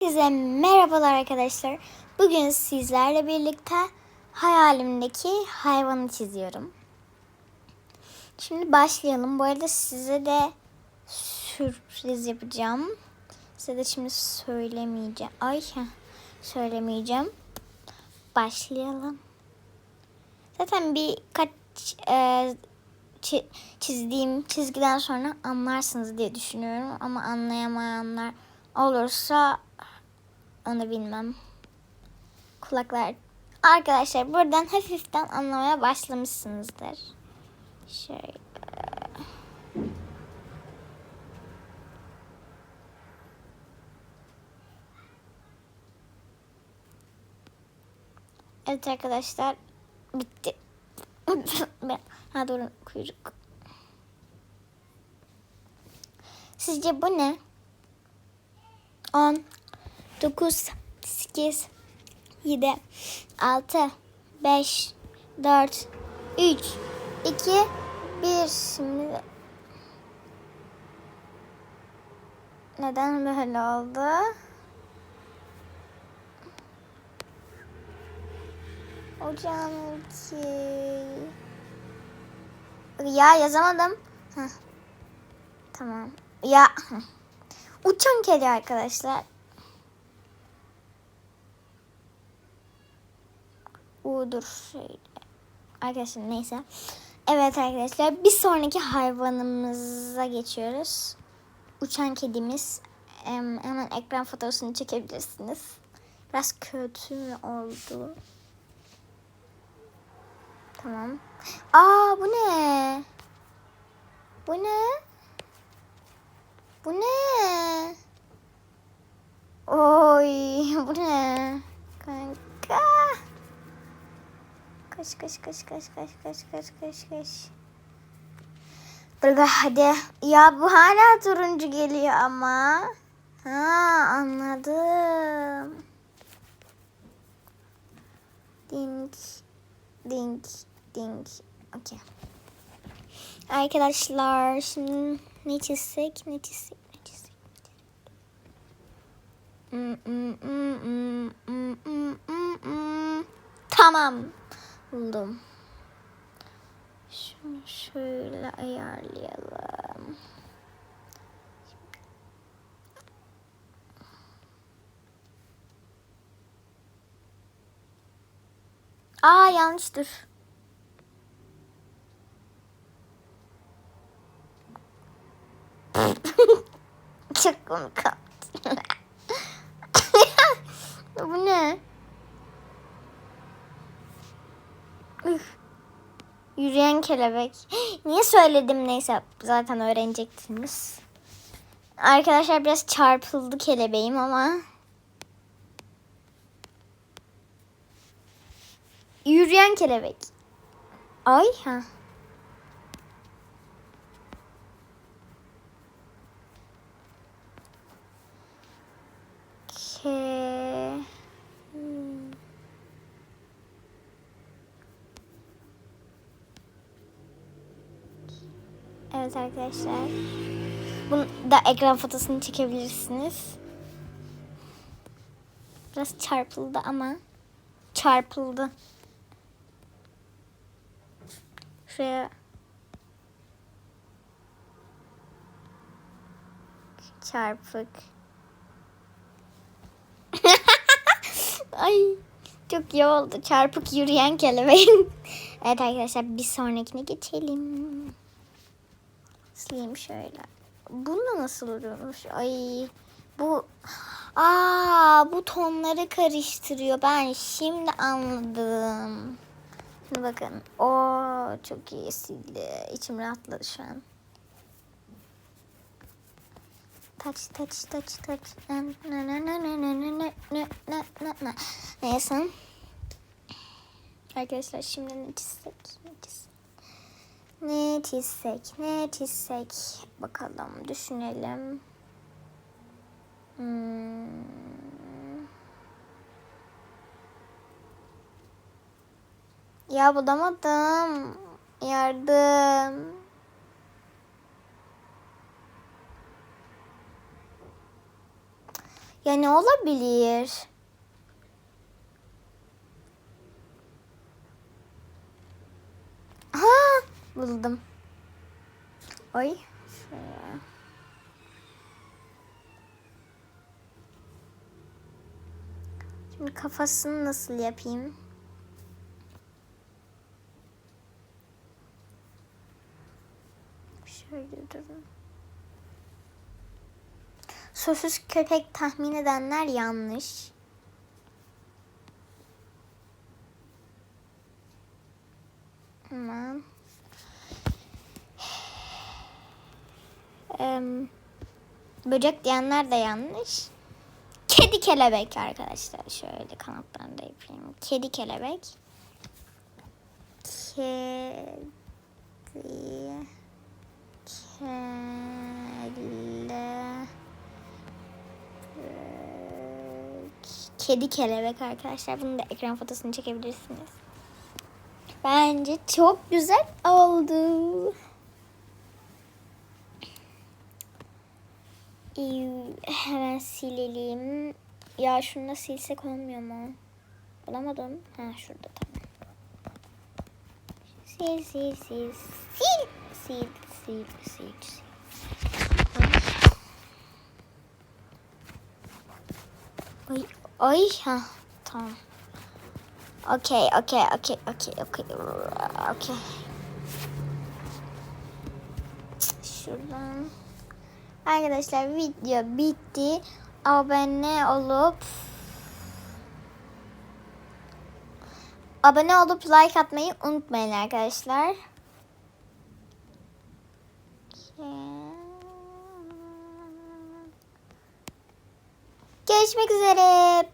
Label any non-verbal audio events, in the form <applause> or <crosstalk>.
Herkese merhabalar arkadaşlar. Bugün sizlerle birlikte hayalimdeki hayvanı çiziyorum. Şimdi başlayalım. Bu arada size de sürpriz yapacağım. Size de şimdi söylemeyeceğim. Ay söylemeyeceğim. Başlayalım. Zaten birkaç e, çi- çizdiğim çizgiden sonra anlarsınız diye düşünüyorum. Ama anlayamayanlar olursa onu bilmem. Kulaklar. Arkadaşlar buradan hafiften anlamaya başlamışsınızdır. Şöyle. Evet arkadaşlar. Bitti. <laughs> Ha doğru kuyruk. Sizce bu ne? 10 9 8 7 6 5 4 3 2 1 Şimdi neden böyle oldu? Hocam ki ya yazamadım. Heh. Tamam. Ya uçan kedi arkadaşlar. Uğdur şöyle. Arkadaşlar neyse. Evet arkadaşlar bir sonraki hayvanımıza geçiyoruz. Uçan kedimiz. Em, hemen ekran fotoğrafını çekebilirsiniz. Biraz kötü mü oldu? Tamam. Aa bu ne? Bu ne? Bu ne? Oy <laughs> bu ne? Kaç kaç kaç kaç kaç kaç kaç kaç kaç. Burada hadi. Ya bu hala turuncu geliyor ama. Ha anladım. Ding ding ding. Okey. Arkadaşlar şimdi ne çizsek ne çizsek mm, mm, mm, mm, mm, mm, mm. Tamam. Buldum. Şunu şöyle ayarlayalım. Aa yanlış dur. <laughs> Çok komik <laughs> oldu. Bu ne? Üf. Yürüyen kelebek. <gasps> Niye söyledim neyse zaten öğrenecektiniz. Arkadaşlar biraz çarpıldı kelebeğim ama. Yürüyen kelebek. Ay ha. Ke... Evet arkadaşlar. Bunu da ekran fotosunu çekebilirsiniz. Biraz çarpıldı ama çarpıldı. Şuraya çarpık. <laughs> Ay çok iyi oldu. Çarpık yürüyen kelebeğin. <laughs> evet arkadaşlar bir sonrakine geçelim keseyim şöyle. Bununla nasıl oluyormuş? Ay bu aa bu tonları karıştırıyor. Ben şimdi anladım. Şimdi bakın. O çok iyi sildi. İçim rahatladı şu an. Taç taç taç taç. Neyse. Arkadaşlar şimdi ne çizsek? Ne çizsek? Ne çizsek? Bakalım düşünelim. Hmm. Ya bulamadım. Yardım. Ya ne olabilir? Ha buldum. Oy. Şöyle. Şimdi kafasını nasıl yapayım? Şöyle durun. Sosis köpek tahmin edenler yanlış. Tamam. Böcek diyenler de yanlış. Kedi kelebek arkadaşlar. Şöyle kanatlarını da yapayım. Kedi kelebek. Kedi. Kele. Kedi kelebek arkadaşlar. Bunu da ekran fotosunu çekebilirsiniz. Bence çok güzel oldu. Hemen silelim. Ya şunu da silsek olmuyor mu? Bulamadım. Ha şurada tamam. Sil sil sil. Sil sil sil sil sil. Ay ay ha tamam. Okey okey okey okey okey okey. Şuradan. Arkadaşlar video bitti. Abone olup Abone olup like atmayı unutmayın arkadaşlar. Görüşmek üzere.